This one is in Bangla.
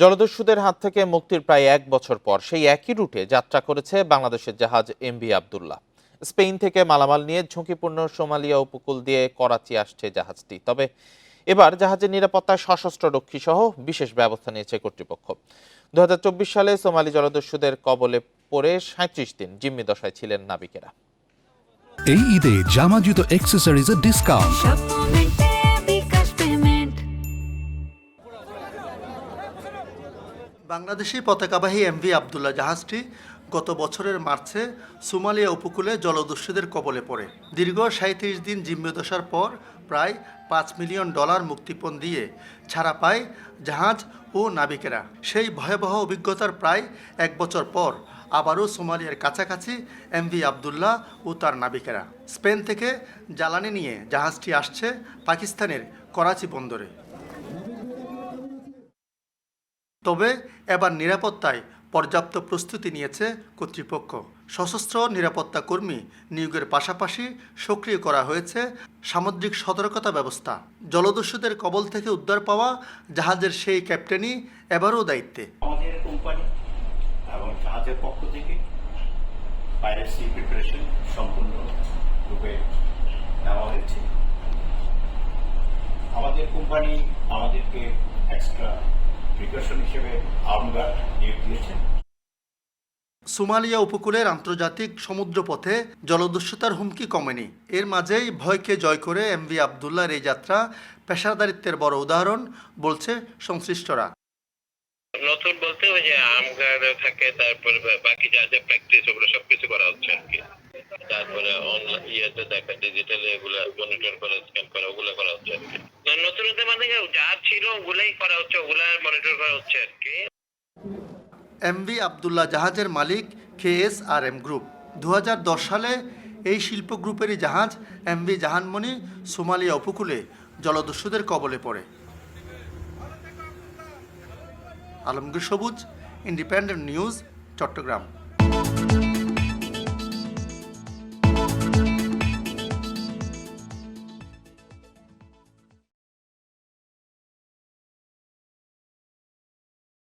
জলদস্যুদের হাত থেকে মুক্তির প্রায় এক বছর পর সেই একই রুটে যাত্রা করেছে বাংলাদেশের জাহাজ এমভি আবদুল্লাহ। স্পেন থেকে মালামাল নিয়ে ঝুঁকিপূর্ণ সোমালিয়া উপকূল দিয়ে করাচি আসছে জাহাজটি। তবে এবার জাহাজের নিরাপত্তায় সশস্ত্র রক্ষী সহ বিশেষ ব্যবস্থা নিয়েছে কর্তৃপক্ষ। দু হাজার চব্বিশ সালে সোমালি জলদস্যুদের কবলে পড়ে সাঁত্রিশ দিন জিম্মি দশায় ছিলেন নাবিকেরা। এই ঈদে জামা জুতো অ্যাক্সেসরিজের ডিসকাউন্ট বাংলাদেশি পতাকাবাহী এমভি আবদুল্লাহ জাহাজটি গত বছরের মার্চে সোমালিয়া উপকূলে জলদস্যুদের কবলে পড়ে। দীর্ঘ সাঁত্রিশ দিন জিম্মদশার পর প্রায় পাঁচ মিলিয়ন ডলার মুক্তিপণ দিয়ে ছাড়া পায় জাহাজ ও নাবিকেরা। সেই ভয়াবহ অভিজ্ঞতার প্রায় এক বছর পর আবারও সোমালিয়ার কাছাকাছি এমভি আবদুল্লাহ ও তার নাবিকেরা। স্পেন থেকে জ্বালানি নিয়ে জাহাজটি আসছে পাকিস্তানের করাচি বন্দরে। তবে এবার নিরাপত্তায় পর্যাপ্ত প্রস্তুতি নিয়েছে কর্তৃপক্ষ। সশস্ত্র নিরাপত্তা কর্মী নিয়োগের পাশাপাশি সক্রিয় করা হয়েছে সামুদ্রিক সতর্কতা ব্যবস্থা। জলদস্যুদের কবল থেকে উদ্ধার পাওয়া জাহাজের সেই ক্যাপ্টেনই এবারও দায়িত্বে। আমাদের কোম্পানি এবং জাহাজের পক্ষ থেকে পাইরেসি প্রিপারেশন সম্পূর্ণ রূপে নেওয়া হয়েছে। আমাদের কোম্পানি আমাদেরকে এক্সট্রা প্রিকশন হিসেবে আর্মগার্ড নিয়োগ দিয়েছেন সোমালিয়া উপকূলের আন্তর্জাতিক সমুদ্রপথে জলদস্যুতার হুমকি কমেনি। এর মাঝেই ভয়কে জয় করে এমভি আবদুল্লাহর এই যাত্রা পেশাদারিত্বের বড় উদাহরণ বলছে সংশ্লিষ্টরা। নতুন বলতে ওই যে থাকে তারপরে বাকি যা যা প্র্যাকটিস ওগুলো সবকিছু করা হচ্ছে আর কি। তারপরে অনলাইন ইয়েতে দেখা ডিজিটালি এগুলো মনিটর করে স্ক্যান করা ওগুলো করা হচ্ছে আর কি না, নতুনত্ব মানে যা এমভি আবদুল্লাহ জাহাজের মালিক K S R M group দু হাজার দশ সালে এই শিল্প গ্রুপেরই জাহাজ এমভি জাহানমণি, সোমালিয়া উপকূলে জলদস্যুদের কবলে পড়ে। আলমগীর সবুজ ইন্ডিপেন্ডেন্ট নিউজ চট্টগ্রাম।